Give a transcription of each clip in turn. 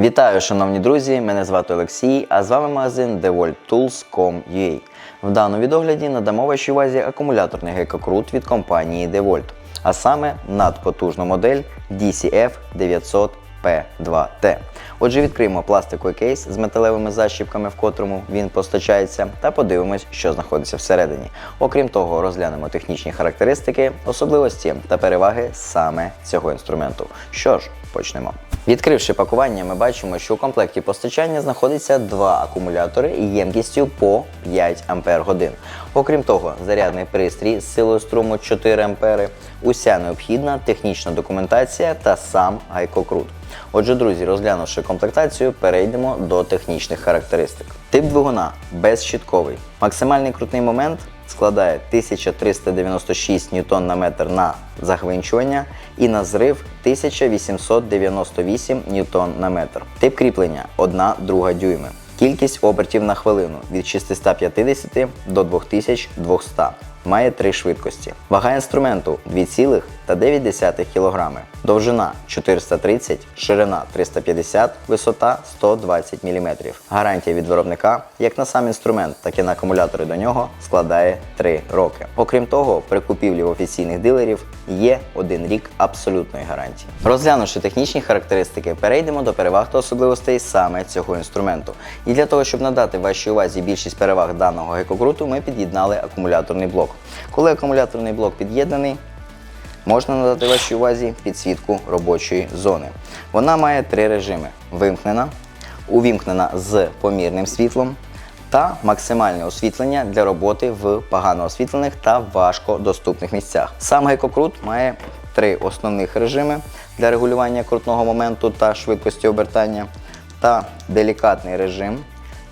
Вітаю, шановні друзі! Мене звати Олексій, а з вами магазин DeWalt.Tools.com.ua. В даному відогляді надамо вашій увазі акумуляторний гекокрут від компанії DeWalt, а саме надпотужну модель DCF 900 P2T. Отже, відкриємо пластиковий кейс з металевими защіпками, в котрому він постачається, та подивимось, що знаходиться всередині. Окрім того, розглянемо технічні характеристики, особливості та переваги саме цього інструменту. Що ж, почнемо. Відкривши пакування, ми бачимо, що у комплекті постачання знаходиться два акумулятори ємкістю по 5 Ампер годин. Окрім того, зарядний пристрій з силою струму 4 Ампери, уся необхідна технічна документація та сам гайкокрут. Отже, друзі, розглянувши комплектацію, перейдемо до технічних характеристик. Тип двигуна безщітковий. Максимальний крутний момент складає 1396 ньютон на метр на загвинчування і на зрив 1898 ньютон на метр. Тип кріплення 1 друга дюйми. Кількість обертів на хвилину від 650 до 2200. Має три швидкості. Вага інструменту 2,9 кг. Довжина 430, ширина 350, висота 120 мм. Гарантія від виробника, як на сам інструмент, так і на акумулятори до нього, складає 3 роки. Окрім того, при купівлі в офіційних дилерів є один рік абсолютної гарантії. Розглянувши технічні характеристики, перейдемо до переваг та особливостей саме цього інструменту. І для того, щоб надати вашій увазі більшість переваг даного гекокруту, ми під'єднали акумуляторний блок. Коли акумуляторний блок під'єднаний, можна надати вашій увазі підсвітку робочої зони. Вона має три режими: вимкнена, увімкнена з помірним світлом та максимальне освітлення для роботи в погано освітлених та важко доступних місцях. Сам гекокрут має три основних режими для регулювання крутного моменту та швидкості обертання, та делікатний режим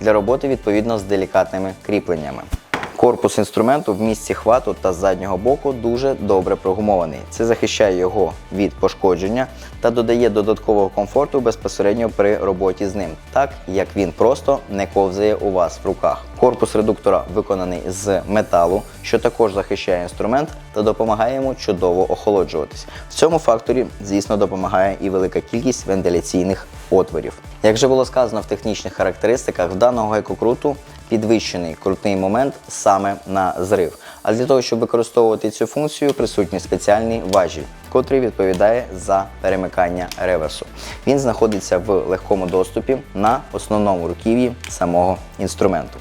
для роботи відповідно з делікатними кріпленнями. Корпус інструменту в місці хвату та заднього боку дуже добре прогумований. Це захищає його від пошкодження та додає додаткового комфорту безпосередньо при роботі з ним, так як він просто не ковзає у вас в руках. Корпус редуктора виконаний з металу, що також захищає інструмент та допомагає йому чудово охолоджуватись. В цьому факторі, звісно, допомагає і велика кількість вентиляційних отворів. Як вже було сказано в технічних характеристиках, в даного гекокруту підвищений крутний момент саме на зрив. А для того, щоб використовувати цю функцію, присутній спеціальний важіль, котрий відповідає за перемикання реверсу. Він знаходиться в легкому доступі на основному руків'ї самого інструменту.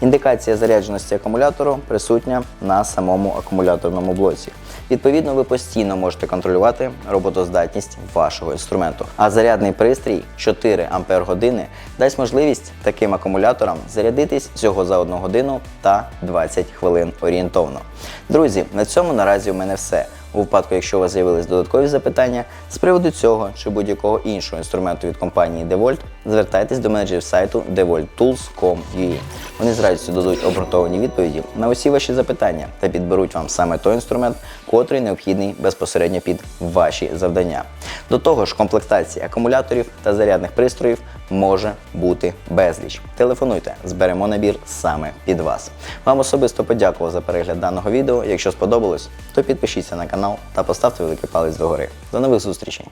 Індикація зарядженості акумулятору присутня на самому акумуляторному блоці. Відповідно, ви постійно можете контролювати роботоздатність вашого інструменту. А зарядний пристрій 4 Ампер години дасть можливість таким акумуляторам зарядитись всього за 1 годину та 20 хвилин орієнтовно. Друзі, на цьому наразі у мене все. У випадку, якщо у вас з'явились додаткові запитання з приводу цього чи будь-якого іншого інструменту від компанії DeWalt, звертайтесь до менеджерів сайту devolttools.com.ua. Вони з радістю дадуть обґрунтовані відповіді на усі ваші запитання та підберуть вам саме той інструмент, котрий необхідний безпосередньо під ваші завдання. До того ж, комплектації акумуляторів та зарядних пристроїв може бути безліч. Телефонуйте, зберемо набір саме під вас. Вам особисто подякував за перегляд даного відео. Якщо сподобалось, то підпишіться на канал та поставте великий палець догори. До нових зустрічей!